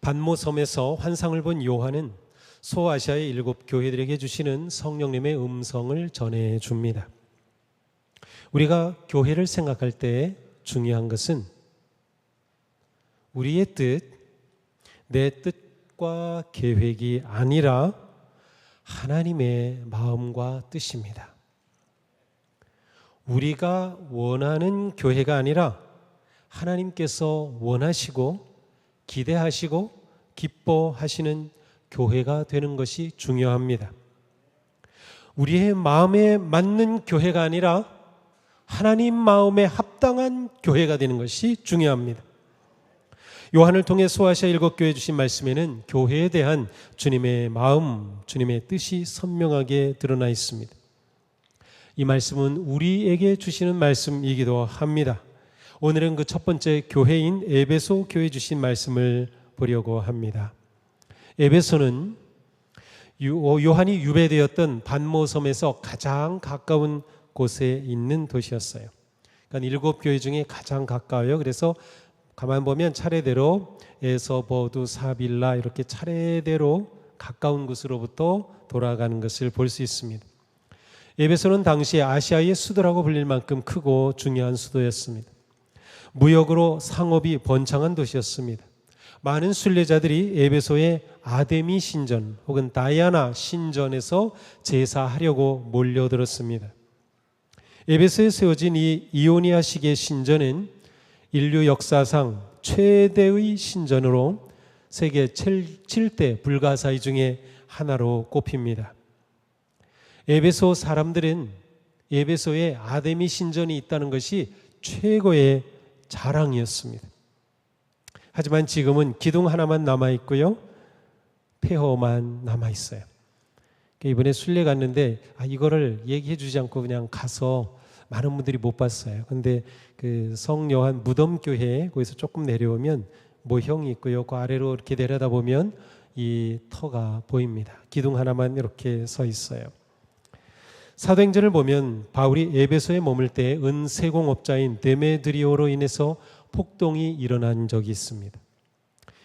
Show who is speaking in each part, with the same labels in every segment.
Speaker 1: 반모섬에서 환상을 본 요한은 소아시아의 일곱 교회들에게 주시는 성령님의 음성을 전해 줍니다. 우리가 교회를 생각할 때 중요한 것은 우리의 뜻, 내 뜻과 계획이 아니라 하나님의 마음과 뜻입니다. 우리가 원하는 교회가 아니라 하나님께서 원하시고 기대하시고 기뻐하시는 교회가 되는 것이 중요합니다. 우리의 마음에 맞는 교회가 아니라 하나님 마음에 합당한 교회가 되는 것이 중요합니다. 요한을 통해 소아시아 일곱 교회 주신 말씀에는 교회에 대한 주님의 마음, 주님의 뜻이 선명하게 드러나 있습니다. 이 말씀은 우리에게 주시는 말씀이기도 합니다. 오늘은 그 첫 번째 교회인 에베소 교회 주신 말씀을 보려고 합니다. 에베소는 어, 요한이 유배되었던 반모섬에서 가장 가까운 곳에 있는 도시였어요. 그러니까 일곱 교회 중에 가장 가까워요. 그래서 가만 보면 차례대로 에서버두 사빌라 이렇게 차례대로 가까운 곳으로부터 돌아가는 것을 볼 수 있습니다. 에베소는 당시 아시아의 수도라고 불릴 만큼 크고 중요한 수도였습니다. 무역으로 상업이 번창한 도시였습니다. 많은 순례자들이 에베소의 아데미 신전 혹은 다이아나 신전에서 제사하려고 몰려들었습니다. 에베소에 세워진 이 이오니아식의 신전은 인류 역사상 최대의 신전으로 세계 7대 불가사의 중에 하나로 꼽힙니다. 에베소 사람들은 에베소에 아데미 신전이 있다는 것이 최고의 자랑이었습니다. 하지만 지금은 기둥 하나만 남아 있고요. 폐허만 남아 있어요. 그러니까 이번에 순례 갔는데 아 이거를 얘기해 주지 않고 그냥 가서 많은 분들이 못 봤어요. 근데 그 성요한 무덤 교회 거기서 조금 내려오면 모형이 있고요. 그 아래로 이렇게 내려다 보면 이 터가 보입니다. 기둥 하나만 이렇게 서 있어요. 사도행전을 보면 바울이 에베소에 머물 때 은세공업자인 데메드리오로 인해서 폭동이 일어난 적이 있습니다.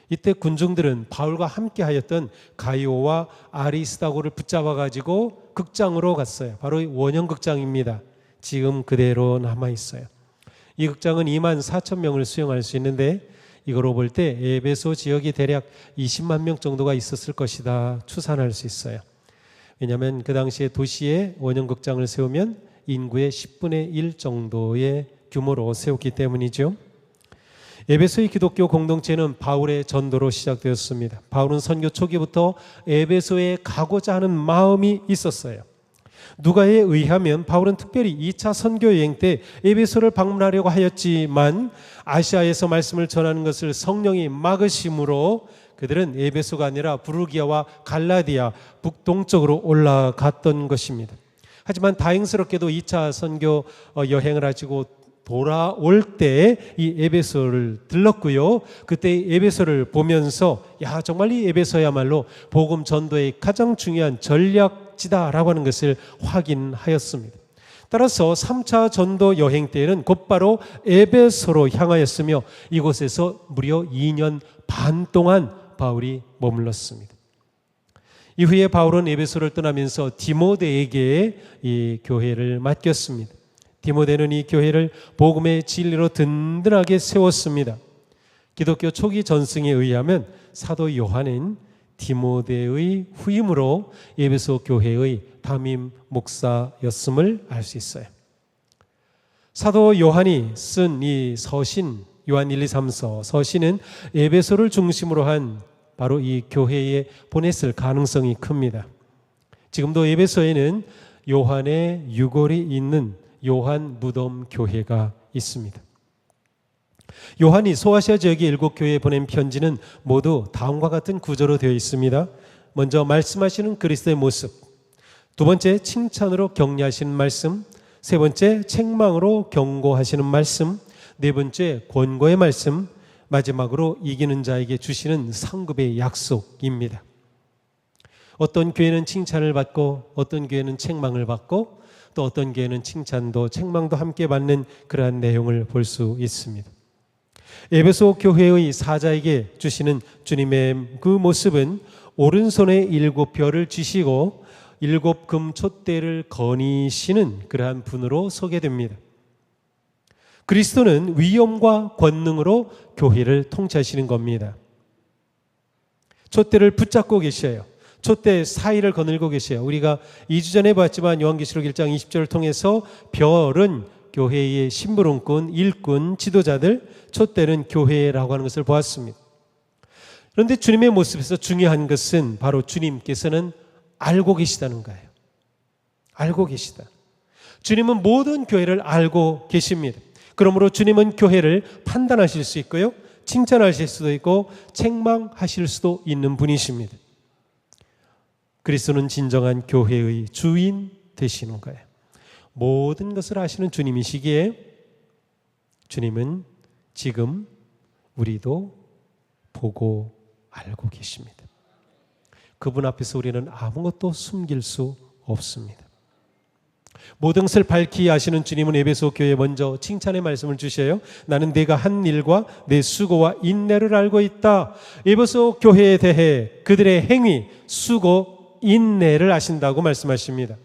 Speaker 1: 이때 군중들은 바울과 함께 하였던 가이오와 아리스다고를 붙잡아 가지고 극장으로 갔어요. 바로 원형 극장입니다. 지금 그대로 남아 있어요. 이 극장은 2만 4천 명을 수용할 수 있는데 이거로 볼 때 에베소 지역이 대략 20만 명 정도가 있었을 것이다 추산할 수 있어요. 왜냐하면 그 당시에 도시에 원형 극장을 세우면 인구의 10분의 1 정도의 규모로 세웠기 때문이죠. 에베소의 기독교 공동체는 바울의 전도로 시작되었습니다. 바울은 선교 초기부터 에베소에 가고자 하는 마음이 있었어요. 누가에 의하면 바울은 특별히 2차 선교 여행 때 에베소를 방문하려고 하였지만 아시아에서 말씀을 전하는 것을 성령이 막으심으로 그들은 에베소가 아니라 부르기아와 갈라디아 북동쪽으로 올라갔던 것입니다. 하지만 다행스럽게도 2차 선교 어, 여행을 하시고 돌아올 때 이 에베소를 들렀고요. 그때 에베소를 보면서 야 정말 이 에베소야말로 복음 전도의 가장 중요한 전략지다라고 하는 것을 확인하였습니다. 따라서 3차 전도 여행 때에는 곧바로 에베소로 향하였으며 이곳에서 무려 2년 반 동안 바울이 머물렀습니다. 이후에 바울은 에베소를 떠나면서 디모데에게 이 교회를 맡겼습니다. 디모데는 이 교회를 복음의 진리로 든든하게 세웠습니다. 기독교 초기 전승에 의하면 사도 요한은 디모데의 후임으로 에베소 교회의 담임 목사였음을 알 수 있어요. 사도 요한이 쓴 이 서신 요한 1, 2, 3서 서신은 에베소를 중심으로 한 바로 이 교회에 보냈을 가능성이 큽니다. 지금도 에베소에는 요한의 유골이 있는 요한 무덤 교회가 있습니다. 요한이 소아시아 지역의 일곱 교회에 보낸 편지는 모두 다음과 같은 구조로 되어 있습니다. 먼저 말씀하시는 그리스도의 모습, 두 번째 칭찬으로 격려하시는 말씀, 세 번째 책망으로 경고하시는 말씀, 네 번째 권고의 말씀, 마지막으로 이기는 자에게 주시는 상급의 약속입니다. 어떤 교회는 칭찬을 받고 어떤 교회는 책망을 받고 또 어떤 교회는 칭찬도 책망도 함께 받는 그러한 내용을 볼 수 있습니다. 에베소 교회의 사자에게 주시는 주님의 그 모습은 오른손에 일곱 별을 쥐시고 일곱 금 촛대를 거니시는 그러한 분으로 소개됩니다. 그리스도는 위엄과 권능으로 교회를 통치하시는 겁니다. 촛대를 붙잡고 계셔요. 촛대 사이를 거늘고 계세요. 우리가 2주 전에 봤지만 요한계시록 1장 20절을 통해서 별은 교회의 심부름꾼, 일꾼, 지도자들, 촛대는 교회라고 하는 것을 보았습니다. 그런데 주님의 모습에서 중요한 것은 바로 주님께서는 알고 계시다는 거예요. 알고 계시다. 주님은 모든 교회를 알고 계십니다. 그러므로 주님은 교회를 판단하실 수 있고요. 칭찬하실 수도 있고 책망하실 수도 있는 분이십니다. 그리스도는 진정한 교회의 주인 되시는 거예요. 모든 것을 아시는 주님이시기에 주님은 지금 우리도 보고 알고 계십니다. 그분 앞에서 우리는 아무것도 숨길 수 없습니다. 모든 것을 밝히 아시는 주님은 에베소 교회에 먼저 칭찬의 말씀을 주셔요. 나는 내가 한 일과 내 수고와 인내를 알고 있다. 에베소 교회에 대해 그들의 행위, 수고, 인내를 아신다고 말씀하십니다.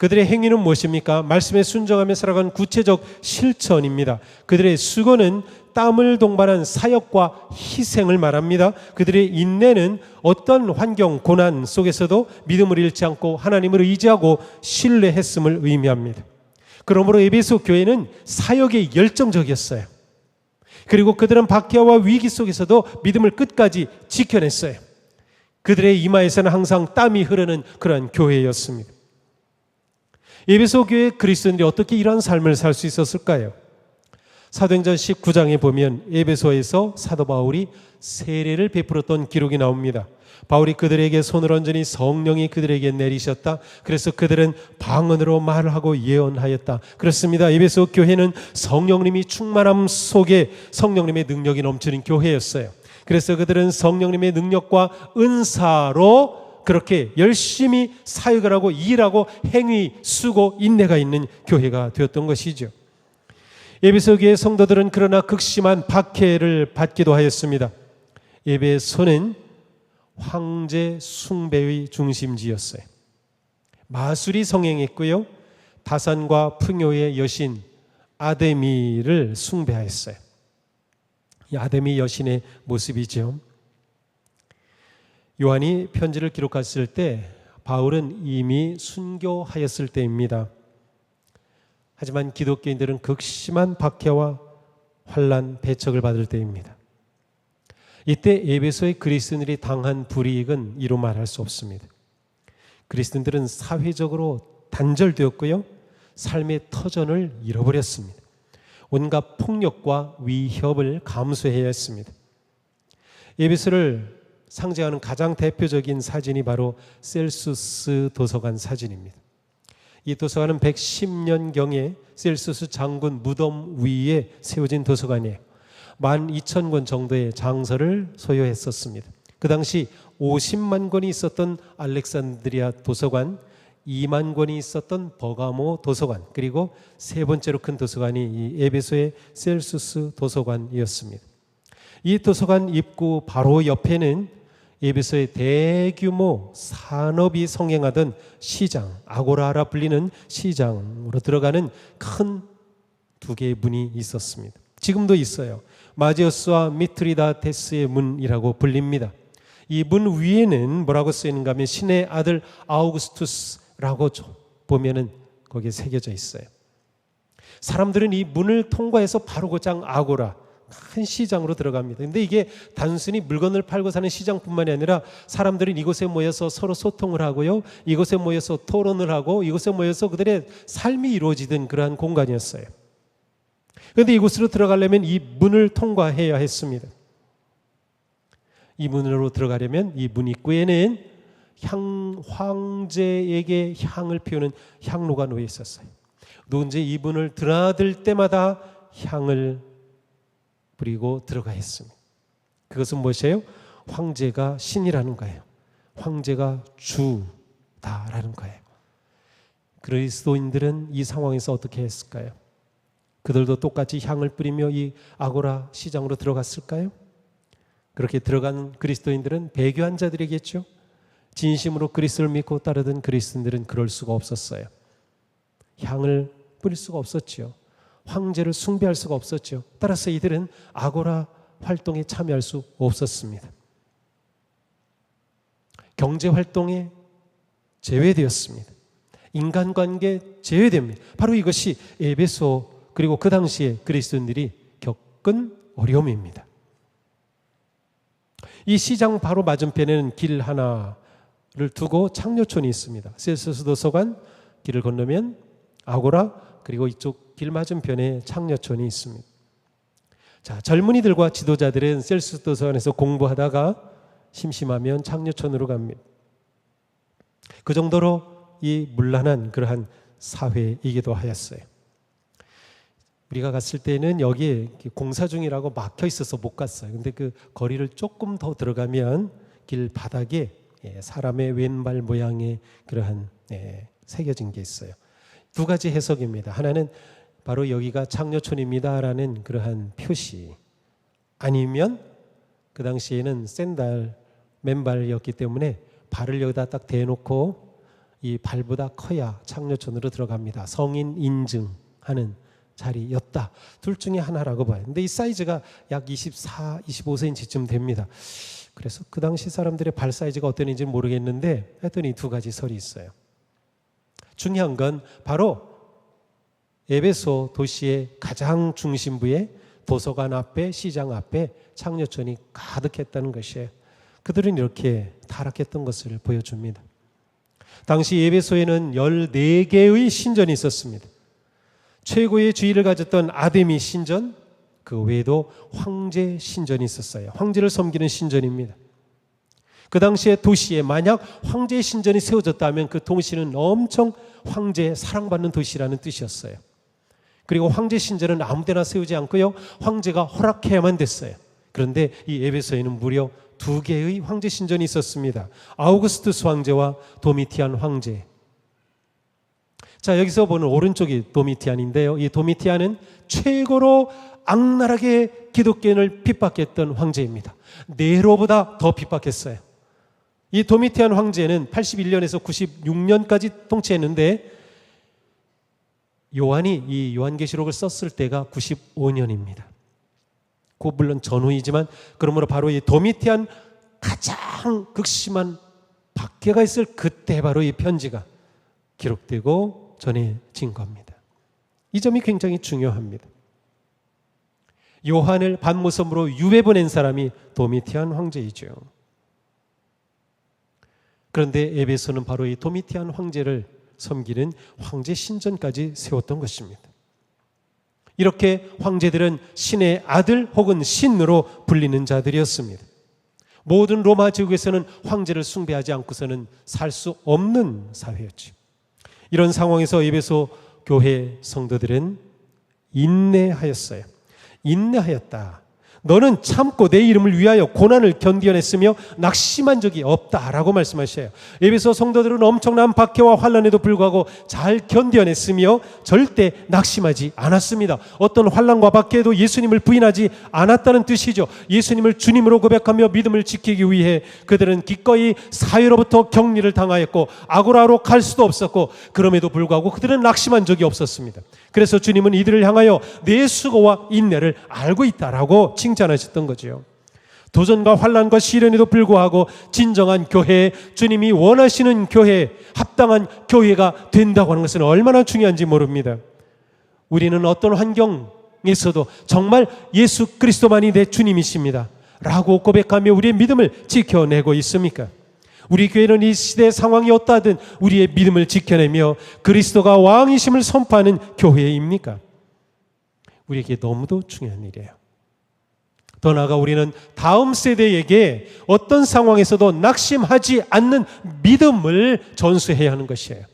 Speaker 1: 그들의 행위는 무엇입니까? 말씀에 순종하며 살아간 구체적 실천입니다. 그들의 수고는 땀을 동반한 사역과 희생을 말합니다. 그들의 인내는 어떤 환경, 고난 속에서도 믿음을 잃지 않고 하나님을 의지하고 신뢰했음을 의미합니다. 그러므로 에베소 교회는 사역에 열정적이었어요. 그리고 그들은 박해와 위기 속에서도 믿음을 끝까지 지켜냈어요. 그들의 이마에서는 항상 땀이 흐르는 그러한 교회였습니다. 예배소 교회 그리스도인들이 어떻게 이러한 삶을 살 수 있었을까요? 사도행전 19장에 보면 예배소에서 사도 바울이 세례를 베풀었던 기록이 나옵니다. 바울이 그들에게 손을 얹으니 성령이 그들에게 내리셨다. 그래서 그들은 방언으로 말을 하고 예언하였다. 그렇습니다. 예배소 교회는 성령님이 충만함 속에 성령님의 능력이 넘치는 교회였어요. 그래서 그들은 성령님의 능력과 은사로 그렇게 열심히 사역을 하고 일하고 행위, 수고, 인내가 있는 교회가 되었던 것이죠. 교회 성도들은 그러나 극심한 박해를 받기도 하였습니다. 예배소는 황제 숭배의 중심지였어요. 마술이 성행했고요. 다산과 풍요의 여신 아데미를 숭배하였어요. 이 아데미 여신의 모습이죠. 요한이 편지를 기록했을 때 바울은 이미 순교하였을 때입니다. 하지만 기독교인들은 극심한 박해와 환란, 배척을 받을 때입니다. 이때 에베소의 그리스도인들이 당한 불이익은 이로 말할 수 없습니다. 그리스도인들은 사회적으로 단절되었고요. 삶의 터전을 잃어버렸습니다. 온갖 폭력과 위협을 감수해야 했습니다. 에베소를 상징하는 가장 대표적인 사진이 바로 셀수스 도서관 사진입니다. 이 도서관은 110년경에 셀수스 장군 무덤 위에 세워진 도서관이에요. 12,000권 정도의 장서를 소유했었습니다. 그 당시 50만 권이 있었던 알렉산드리아 도서관, 2만 권이 있었던 버가모 도서관, 그리고 세 번째로 큰 도서관이 이 에베소의 셀수스 도서관이었습니다. 이 도서관 입구 바로 옆에는 예배소의 대규모 산업이 성행하던 시장, 아고라라 불리는 시장으로 들어가는 큰 두 개의 문이 있었습니다. 지금도 있어요. 마지어스와 미트리다테스의 문이라고 불립니다. 이 문 위에는 뭐라고 쓰이는가 하면 신의 아들 아우구스투스라고 보면은 거기에 새겨져 있어요. 사람들은 이 문을 통과해서 바로 고장 아고라 큰 시장으로 들어갑니다. 근데 이게 단순히 물건을 팔고 사는 시장뿐만이 아니라 사람들이 이곳에 모여서 서로 소통을 하고요. 이곳에 모여서 토론을 하고 이곳에 모여서 그들의 삶이 이루어지던 그러한 공간이었어요. 그런데 이곳으로 들어가려면 이 문을 통과해야 했습니다. 이 문으로 들어가려면 이 문 입구에는 향 황제에게 향을 피우는 향로가 놓여 있었어요. 누군지 이 문을 드나들 때마다 향을 뿌리고 들어가 했습니다. 그것은 무엇이에요? 황제가 신이라는 거예요. 황제가 주다라는 거예요. 그리스도인들은 이 상황에서 어떻게 했을까요? 그들도 똑같이 향을 뿌리며 이 아고라 시장으로 들어갔을까요? 그렇게 들어간 그리스도인들은 배교한 자들이겠죠. 진심으로 그리스도를 믿고 따르던 그리스도인들은 그럴 수가 없었어요. 향을 뿌릴 수가 없었지요. 황제를 숭배할 수가 없었죠. 따라서 이들은 아고라 활동에 참여할 수 없었습니다. 경제 활동에 제외되었습니다. 인간관계 제외됩니다. 바로 이것이 에베소 그리고 그 당시에 그리스도인들이 겪은 어려움입니다. 이 시장 바로 맞은편에는 길 하나를 두고 창녀촌이 있습니다. 셀서스 도서관 길을 건너면 아고라 그리고 이쪽 길 맞은편에 창녀촌이 있습니다. 자, 젊은이들과 지도자들은 셀서스 도서관에서 공부하다가 심심하면 창녀촌으로 갑니다. 그 정도로 이 문란한 그러한 사회이기도 하였어요. 우리가 갔을 때는 여기에 공사 중이라고 막혀 있어서 못 갔어요. 근데 그 거리를 조금 더 들어가면 길 바닥에 예, 사람의 왼발 모양의 그러한 예, 새겨진 게 있어요. 두 가지 해석입니다. 하나는 바로 여기가 창녀촌입니다라는 그러한 표시. 아니면 그 당시에는 샌달 맨발이었기 때문에 발을 여기다 딱 대놓고 이 발보다 커야 창녀촌으로 들어갑니다. 성인 인증하는 자리였다. 둘 중에 하나라고 봐요. 근데 이 사이즈가 약 24, 25cm쯤 됩니다. 그래서 그 당시 사람들의 발 사이즈가 어땠는지 모르겠는데 하여튼 이 두 가지 설이 있어요. 중요한 건 바로 에베소 도시의 가장 중심부에 도서관 앞에 시장 앞에 창녀촌이 가득했다는 것이에요. 그들은 이렇게 타락했던 것을 보여줍니다. 당시 에베소에는 14개의 신전이 있었습니다. 최고의 주의를 가졌던 아데미 신전, 그 외에도 황제 신전이 있었어요. 황제를 섬기는 신전입니다. 그 당시에 도시에 만약 황제 신전이 세워졌다면 그 도시는 엄청 황제의 사랑받는 도시라는 뜻이었어요. 그리고 황제 신전은 아무 데나 세우지 않고요. 황제가 허락해야만 됐어요. 그런데 이 에베소에는 무려 두 개의 황제 신전이 있었습니다. 아우구스투스 황제와 도미티안 황제. 자, 여기서 보는 오른쪽이 도미티안인데요. 이 도미티안은 최고로 악랄하게 기독교인을 핍박했던 황제입니다. 네로보다 더 핍박했어요. 이 도미티안 황제는 81년에서 96년까지 통치했는데 요한이 이 요한계시록을 썼을 때가 95년입니다. 그 물론 전후이지만 그러므로 바로 이 도미티안 가장 극심한 박해가 있을 그때 바로 이 편지가 기록되고 전해진 겁니다. 이 점이 굉장히 중요합니다. 요한을 반모섬으로 유배 보낸 사람이 도미티안 황제이죠. 그런데 에베소는 바로 이 도미티안 황제를 섬기는 황제 신전까지 세웠던 것입니다. 이렇게 황제들은 신의 아들 혹은 신으로 불리는 자들이었습니다. 모든 로마 제국에서는 황제를 숭배하지 않고서는 살 수 없는 사회였죠. 이런 상황에서 에베소 교회 성도들은 인내하였어요. 인내하였다. 너는 참고 내 이름을 위하여 고난을 견디어냈으며 낙심한 적이 없다라고 말씀하셔요. 에베소 성도들은 엄청난 박해와 환란에도 불구하고 잘 견뎌냈으며 절대 낙심하지 않았습니다. 어떤 환란과 박해에도 예수님을 부인하지 않았다는 뜻이죠. 예수님을 주님으로 고백하며 믿음을 지키기 위해 그들은 기꺼이 사회로부터 격리를 당하였고 아고라로 갈 수도 없었고 그럼에도 불구하고 그들은 낙심한 적이 없었습니다. 그래서 주님은 이들을 향하여 내 수고와 인내를 알고 있다라고 칭찬하셨던 거지요. 도전과 환란과 시련에도 불구하고 진정한 교회, 주님이 원하시는 교회, 합당한 교회가 된다고 하는 것은 얼마나 중요한지 모릅니다. 우리는 어떤 환경에서도 정말 예수 그리스도만이 내 주님이십니다. 라고 고백하며 우리의 믿음을 지켜내고 있습니까? 우리 교회는 이 시대 상황이 어떠하든 우리의 믿음을 지켜내며 그리스도가 왕이심을 선포하는 교회입니까? 우리에게 너무도 중요한 일이에요. 더 나아가 우리는 다음 세대에게 어떤 상황에서도 낙심하지 않는 믿음을 전수해야 하는 것이에요.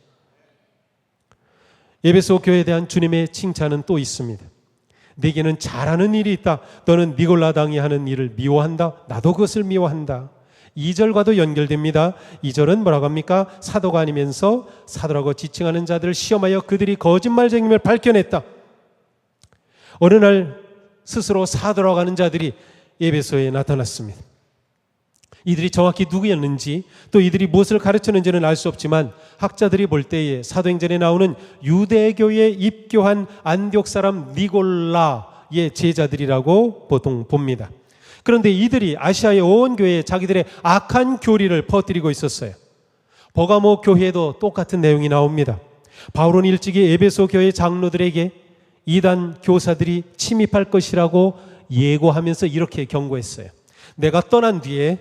Speaker 1: 예배소 교회에 대한 주님의 칭찬은 또 있습니다. 내게는 잘하는 일이 있다. 너는 니골라당이 하는 일을 미워한다. 나도 그것을 미워한다. 2절과도 연결됩니다. 2절은 뭐라고 합니까? 사도가 아니면서 사도라고 지칭하는 자들을 시험하여 그들이 거짓말쟁임을 밝혀냈다. 어느 날 스스로 사돌아가는 자들이 예배소에 나타났습니다. 이들이 정확히 누구였는지 또 이들이 무엇을 가르쳤는지는 알 수 없지만 학자들이 볼 때에 사도행전에 나오는 유대교에 입교한 안디옥 사람 니골라의 제자들이라고 보통 봅니다. 그런데 이들이 아시아의 온 교회에 자기들의 악한 교리를 퍼뜨리고 있었어요. 버가모 교회에도 똑같은 내용이 나옵니다. 바울은 일찍이 에베소 교회 장로들에게 이단 교사들이 침입할 것이라고 예고하면서 이렇게 경고했어요. 내가 떠난 뒤에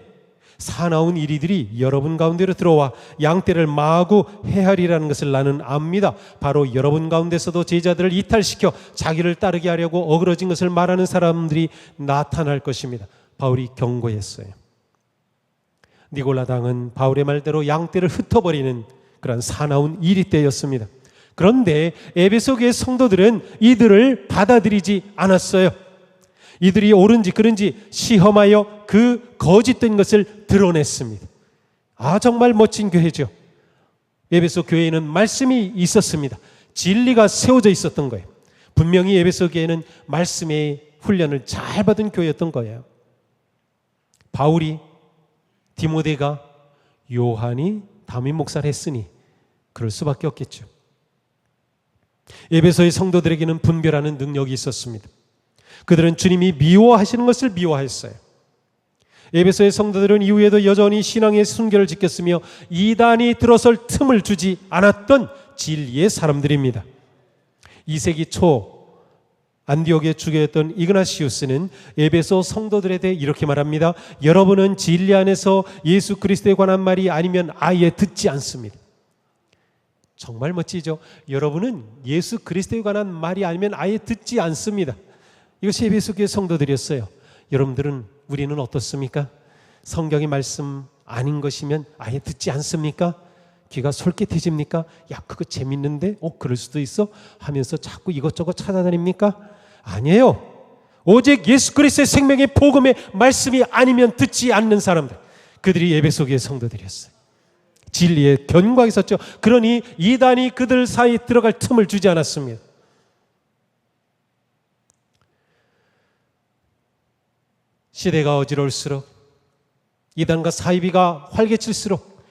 Speaker 1: 사나운 이리들이 여러분 가운데로 들어와 양떼를 마구 해하리라는 것을 나는 압니다. 바로 여러분 가운데서도 제자들을 이탈시켜 자기를 따르게 하려고 어그러진 것을 말하는 사람들이 나타날 것입니다. 바울이 경고했어요. 니골라당은 바울의 말대로 양떼를 흩어버리는 그런 사나운 이리떼였습니다. 그런데 에베소 교의 성도들은 이들을 받아들이지 않았어요. 이들이 옳은지 그른지 시험하여 그 거짓된 것을 드러냈습니다. 아, 정말 멋진 교회죠. 에베소 교회에는 말씀이 있었습니다. 진리가 세워져 있었던 거예요. 분명히 에베소 교회는 말씀의 훈련을 잘 받은 교회였던 거예요. 바울이 디모데가 요한이 담임 목사를 했으니 그럴 수밖에 없겠죠. 에베소의 성도들에게는 분별하는 능력이 있었습니다. 그들은 주님이 미워하시는 것을 미워했어요. 에베소의 성도들은 이후에도 여전히 신앙의 순결을 지켰으며 이단이 들어설 틈을 주지 않았던 진리의 사람들입니다. 2세기 초 안디옥에 주교였던 이그나시우스는 에베소 성도들에 대해 이렇게 말합니다. 여러분은 진리 안에서 예수 그리스도에 관한 말이 아니면 아예 듣지 않습니다. 정말 멋지죠? 여러분은 예수 그리스도에 관한 말이 아니면 아예 듣지 않습니다. 이것이 교회 성도들이었어요. 여러분들은 우리는 어떻습니까? 성경의 말씀 아닌 것이면 아예 듣지 않습니까? 귀가 솔깃해집니까? 야, 그거 재밌는데? 어, 그럴 수도 있어? 하면서 자꾸 이것저것 찾아다닙니까? 아니에요. 오직 예수 그리스도의 생명의 복음의 말씀이 아니면 듣지 않는 사람들. 그들이 예배소 교의 성도들이었어요. 진리의 견고하게 섰죠. 그러니 이단이 그들 사이 들어갈 틈을 주지 않았습니다. 시대가 어지러울수록 이단과 사이비가 활개칠수록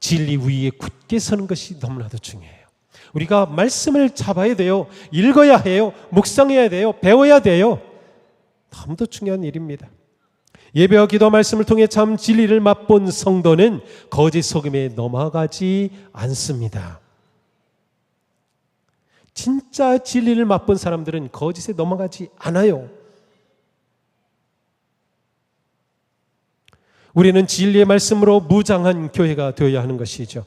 Speaker 1: 진리 위에 굳게 서는 것이 너무나도 중요해요. 우리가 말씀을 잡아야 돼요. 읽어야 해요. 묵상해야 돼요. 배워야 돼요. 너무도 중요한 일입니다. 예배와 기도 말씀을 통해 참 진리를 맛본 성도는 거짓 속임에 넘어가지 않습니다. 진짜 진리를 맛본 사람들은 거짓에 넘어가지 않아요. 우리는 진리의 말씀으로 무장한 교회가 되어야 하는 것이죠.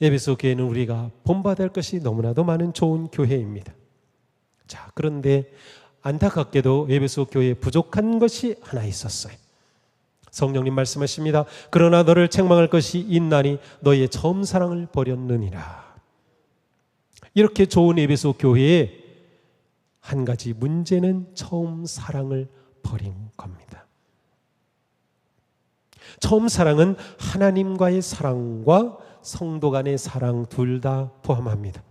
Speaker 1: 예배소 교회는 우리가 본받을 것이 너무나도 많은 좋은 교회입니다. 자, 그런데 안타깝게도 예배소 교회에 부족한 것이 하나 있었어요. 성령님 말씀하십니다. 그러나 너를 책망할 것이 있나니 너의 처음 사랑을 버렸느니라. 이렇게 좋은 예배소 교회에 한 가지 문제는 처음 사랑을 버린 겁니다. 처음 사랑은 하나님과의 사랑과 성도 간의 사랑 둘 다 포함합니다.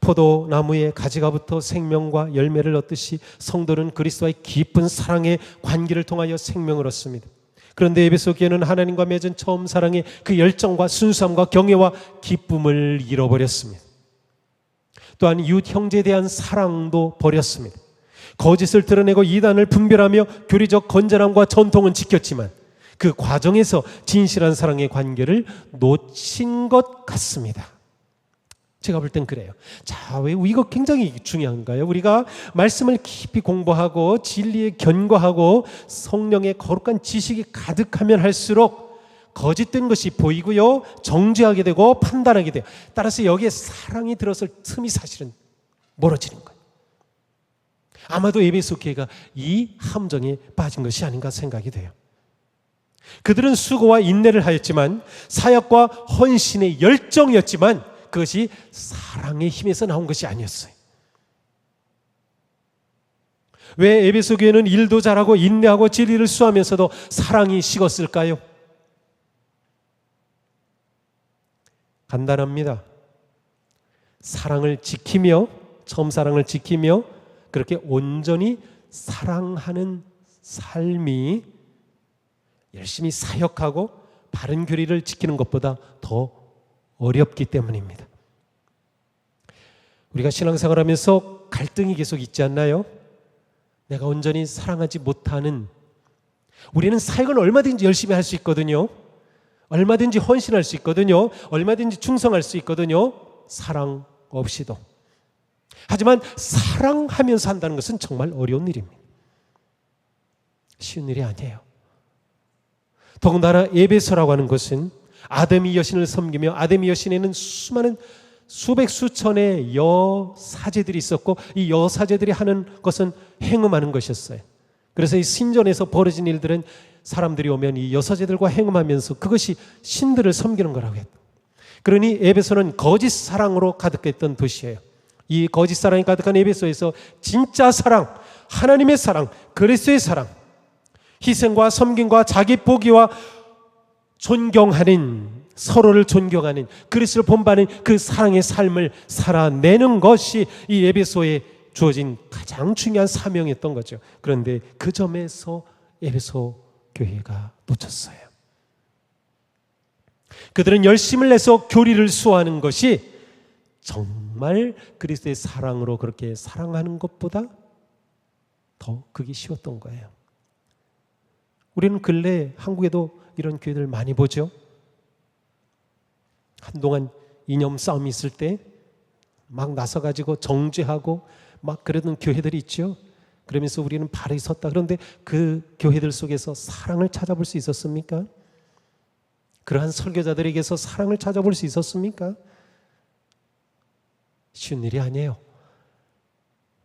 Speaker 1: 포도나무의 가지가부터 생명과 열매를 얻듯이 성도는 그리스도와의 깊은 사랑의 관계를 통하여 생명을 얻습니다. 그런데 에베소 교회는 하나님과 맺은 처음 사랑의 그 열정과 순수함과 경외와 기쁨을 잃어버렸습니다. 또한 이웃 형제에 대한 사랑도 버렸습니다. 거짓을 드러내고 이단을 분별하며 교리적 건전함과 전통은 지켰지만 그 과정에서 진실한 사랑의 관계를 놓친 것 같습니다. 제가 볼 땐 그래요. 자, 왜 이거 굉장히 중요한가요? 우리가 말씀을 깊이 공부하고 진리에 견고하고 성령의 거룩한 지식이 가득하면 할수록 거짓된 것이 보이고요. 정죄하게 되고 판단하게 돼요. 따라서 여기에 사랑이 들어설 틈이 사실은 멀어지는 거예요. 아마도 에베소 교회가 이 함정에 빠진 것이 아닌가 생각이 돼요. 그들은 수고와 인내를 하였지만 사역과 헌신의 열정이었지만 그것이 사랑의 힘에서 나온 것이 아니었어요. 왜 에베소 교회는 일도 잘하고 인내하고 진리를 수하면서도 사랑이 식었을까요? 간단합니다. 사랑을 지키며 처음 사랑을 지키며 그렇게 온전히 사랑하는 삶이 열심히 사역하고 바른 교리를 지키는 것보다 더 어렵기 때문입니다. 우리가 신앙생활 하면서 갈등이 계속 있지 않나요? 내가 온전히 사랑하지 못하는 우리는 사역은 얼마든지 열심히 할 수 있거든요. 얼마든지 헌신할 수 있거든요. 얼마든지 충성할 수 있거든요. 사랑 없이도. 하지만 사랑하면서 한다는 것은 정말 어려운 일입니다. 쉬운 일이 아니에요. 더군다나 예배서라고 하는 것은 아데미 여신을 섬기며 아데미 여신에는 수많은 수백 수천의 여 사제들이 있었고 이 여 사제들이 하는 것은 행음하는 것이었어요. 그래서 이 신전에서 벌어진 일들은 사람들이 오면 이 여사제들과 행음하면서 그것이 신들을 섬기는 거라고 했다. 그러니 에베소는 거짓 사랑으로 가득했던 도시예요. 이 거짓 사랑이 가득한 에베소에서 진짜 사랑, 하나님의 사랑, 그리스도의 사랑, 희생과 섬김과 자기 포기와 존경하는 서로를 존경하는 그리스도를 본받는 그 사랑의 삶을 살아내는 것이 이 에베소에 주어진 가장 중요한 사명이었던 거죠. 그런데 그 점에서 에베소 교회가 놓쳤어요. 그들은 열심을 내서 교리를 수호하는 것이 정말 그리스도의 사랑으로 그렇게 사랑하는 것보다 더 그게 쉬웠던 거예요. 우리는 근래 한국에도 이런 교회들 많이 보죠. 한동안 이념 싸움이 있을 때 막 나서 가지고 정죄하고 막 그러던 교회들이 있죠. 그러면서 우리는 발이 섰다. 그런데 그 교회들 속에서 사랑을 찾아볼 수 있었습니까? 그러한 설교자들에게서 사랑을 찾아볼 수 있었습니까? 쉬운 일이 아니에요.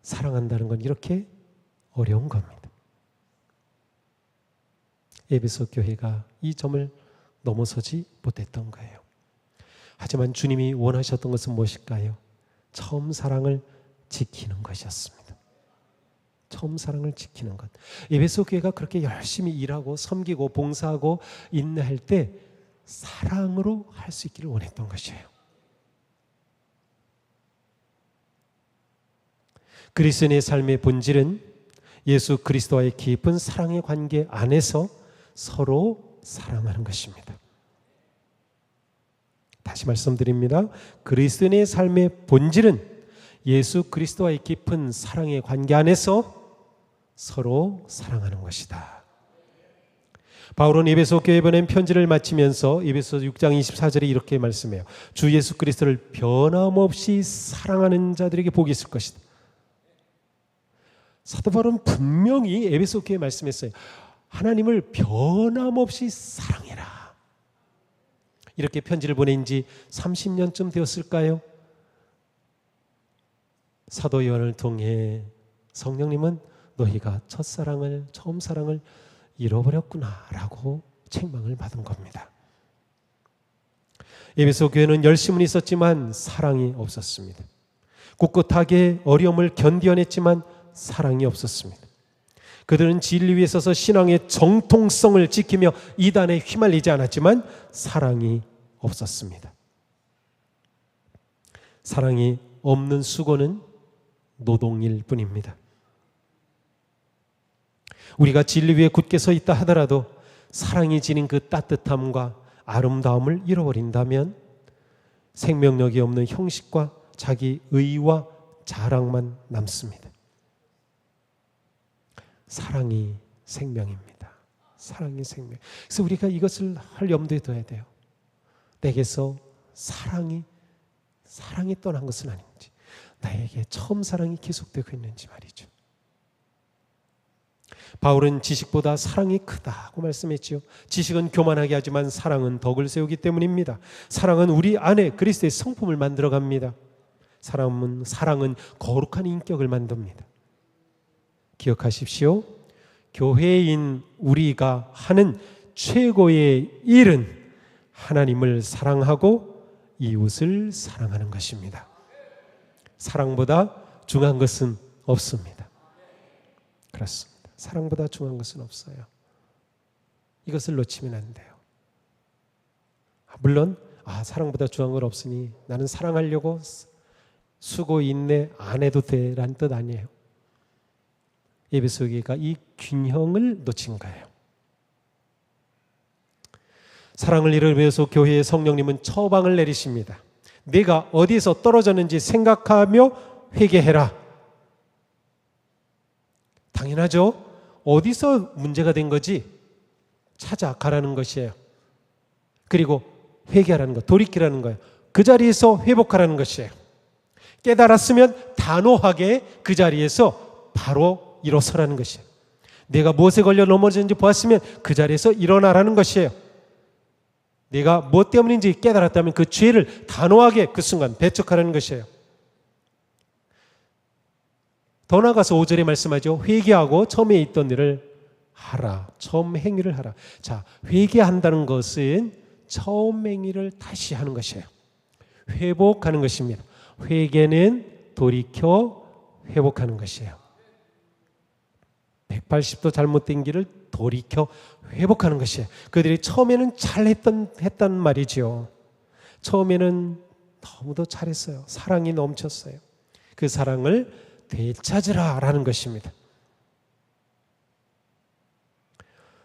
Speaker 1: 사랑한다는 건 이렇게 어려운 겁니다. 에베소 교회가 이 점을 넘어서지 못했던 거예요. 하지만 주님이 원하셨던 것은 무엇일까요? 처음 사랑을 지키는 것이었습니다. 처음 사랑을 지키는 것. 에베소 교회가 그렇게 열심히 일하고 섬기고 봉사하고 인내할 때 사랑으로 할 수 있기를 원했던 것이에요. 그리스도의 삶의 본질은 예수 그리스도와의 깊은 사랑의 관계 안에서 서로 사랑하는 것입니다. 다시 말씀드립니다. 그리스도인의 삶의 본질은 예수 그리스도와의 깊은 사랑의 관계 안에서 서로 사랑하는 것이다. 바울은 에베소 교회 보낸 편지를 마치면서 에베소 6장 24절에 이렇게 말씀해요. 주 예수 그리스도를 변함없이 사랑하는 자들에게 복이 있을 것이다. 사도 바울은 분명히 에베소 교회 말씀했어요. 하나님을 변함없이 사랑해라. 이렇게 편지를 보낸 지 30년쯤 되었을까요? 사도 요한을 통해 성령님은 너희가 첫사랑을 처음 사랑을 잃어버렸구나라고 책망을 받은 겁니다. 에베소 교회는 열심은 있었지만 사랑이 없었습니다. 꿋꿋하게 어려움을 견디어냈지만 사랑이 없었습니다. 그들은 진리 위에 서서 신앙의 정통성을 지키며 이단에 휘말리지 않았지만 사랑이 없었습니다. 사랑이 없는 수고는 노동일 뿐입니다. 우리가 진리 위에 굳게 서 있다 하더라도 사랑이 지닌 그 따뜻함과 아름다움을 잃어버린다면 생명력이 없는 형식과 자기 의와 자랑만 남습니다. 사랑이 생명입니다. 사랑이 생명. 그래서 우리가 이것을 할 염두에 둬야 돼요. 내게서 사랑이 사랑이 떠난 것은 아닌지 나에게 처음 사랑이 계속되고 있는지 말이죠. 바울은 지식보다 사랑이 크다고 말씀했지요. 지식은 교만하게 하지만 사랑은 덕을 세우기 때문입니다. 사랑은 우리 안에 그리스도의 성품을 만들어 갑니다. 사랑은 사랑은 거룩한 인격을 만듭니다. 기억하십시오. 교회인 우리가 하는 최고의 일은 하나님을 사랑하고 이웃을 사랑하는 것입니다. 사랑보다 중요한 것은 없습니다. 그렇습니다. 사랑보다 중요한 것은 없어요. 이것을 놓치면 안 돼요. 물론 아 사랑보다 중요한 건 없으니 나는 사랑하려고 수고 인내 안 해도 돼란 뜻 아니에요. 에베소 교회가 이 균형을 놓친 거예요. 사랑을 이루기 위해서 교회의 성령님은 처방을 내리십니다. 내가 어디서 떨어졌는지 생각하며 회개해라. 당연하죠. 어디서 문제가 된 거지 찾아가라는 것이에요. 그리고 회개하라는 것, 돌이키라는 거예요. 그 자리에서 회복하라는 것이에요. 깨달았으면 단호하게 그 자리에서 바로 일어서라는 것이에요. 내가 무엇에 걸려 넘어졌는지 보았으면 그 자리에서 일어나라는 것이에요. 내가 무엇 때문인지 깨달았다면 그 죄를 단호하게 그 순간 배척하라는 것이에요. 더 나아가서 5절에 말씀하죠. 회개하고 처음에 있던 일을 하라. 처음 행위를 하라. 자, 회개한다는 것은 처음 행위를 다시 하는 것이에요. 회복하는 것입니다. 회개는 돌이켜 회복하는 것이에요. 180도 잘못된 길을 돌이켜 회복하는 것이에요. 그들이 처음에는 잘했던 했단 말이지요. 처음에는 너무도 잘했어요. 사랑이 넘쳤어요. 그 사랑을 되찾으라라는 것입니다.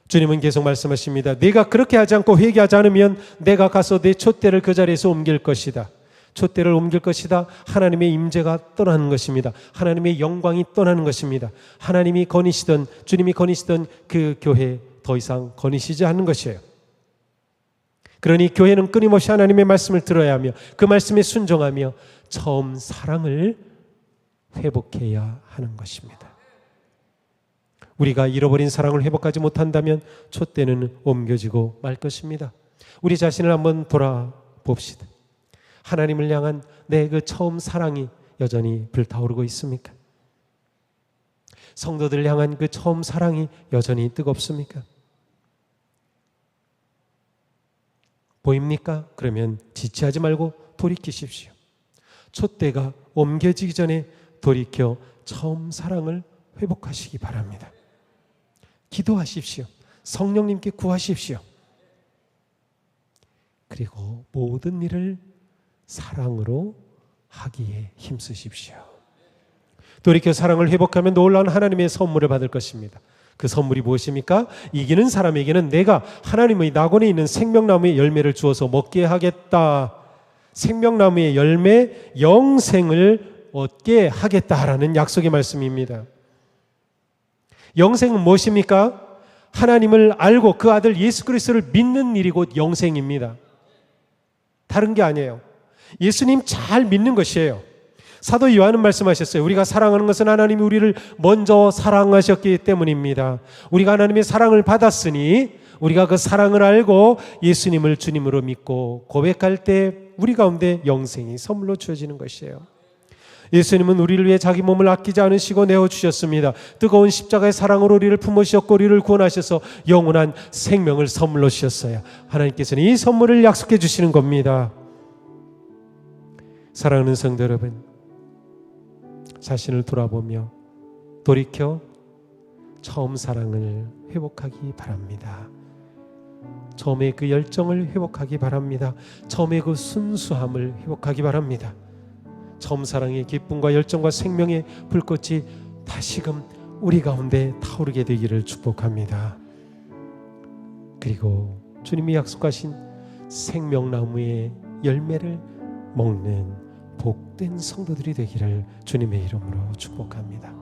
Speaker 1: 주님은 계속 말씀하십니다. 내가 그렇게 하지 않고 회개하지 않으면 내가 가서 내 촛대를 그 자리에서 옮길 것이다. 촛대를 옮길 것이다. 하나님의 임재가 떠나는 것입니다. 하나님의 영광이 떠나는 것입니다. 하나님이 거니시던 주님이 거니시던 그 교회 더 이상 거니시지 않는 것이에요. 그러니 교회는 끊임없이 하나님의 말씀을 들어야 하며 그 말씀에 순종하며 처음 사랑을 회복해야 하는 것입니다. 우리가 잃어버린 사랑을 회복하지 못한다면 촛대는 옮겨지고 말 것입니다. 우리 자신을 한번 돌아봅시다. 하나님을 향한 내 그 처음 사랑이 여전히 불타오르고 있습니까? 성도들 향한 그 처음 사랑이 여전히 뜨겁습니까? 보입니까? 그러면 지체하지 말고 돌이키십시오. 촛대가 옮겨지기 전에 돌이켜 처음 사랑을 회복하시기 바랍니다. 기도하십시오. 성령님께 구하십시오. 그리고 모든 일을 사랑으로 하기에 힘쓰십시오. 돌이켜 사랑을 회복하면 놀라운 하나님의 선물을 받을 것입니다. 그 선물이 무엇입니까? 이기는 사람에게는 내가 하나님의 낙원에 있는 생명나무의 열매를 주어서 먹게 하겠다. 생명나무의 열매 영생을 얻게 하겠다라는 약속의 말씀입니다. 영생은 무엇입니까? 하나님을 알고 그 아들 예수 그리스도를 믿는 일이 곧 영생입니다. 다른 게 아니에요. 예수님 잘 믿는 것이에요. 사도 요한은 말씀하셨어요. 우리가 사랑하는 것은 하나님이 우리를 먼저 사랑하셨기 때문입니다. 우리가 하나님의 사랑을 받았으니 우리가 그 사랑을 알고 예수님을 주님으로 믿고 고백할 때 우리 가운데 영생이 선물로 주어지는 것이에요. 예수님은 우리를 위해 자기 몸을 아끼지 않으시고 내어 주셨습니다. 뜨거운 십자가의 사랑으로 우리를 품으셨고 우리를 구원하셔서 영원한 생명을 선물로 주셨어요. 하나님께서는 이 선물을 약속해 주시는 겁니다. 사랑하는 성도 여러분, 자신을 돌아보며 돌이켜 처음 사랑을 회복하기 바랍니다. 처음에 그 열정을 회복하기 바랍니다. 처음에 그 순수함을 회복하기 바랍니다. 처음 사랑의 기쁨과 열정과 생명의 불꽃이 다시금 우리 가운데 타오르게 되기를 축복합니다. 그리고 주님이 약속하신 생명나무의 열매를 먹는 복된 성도들이 되기를 주님의 이름으로 축복합니다.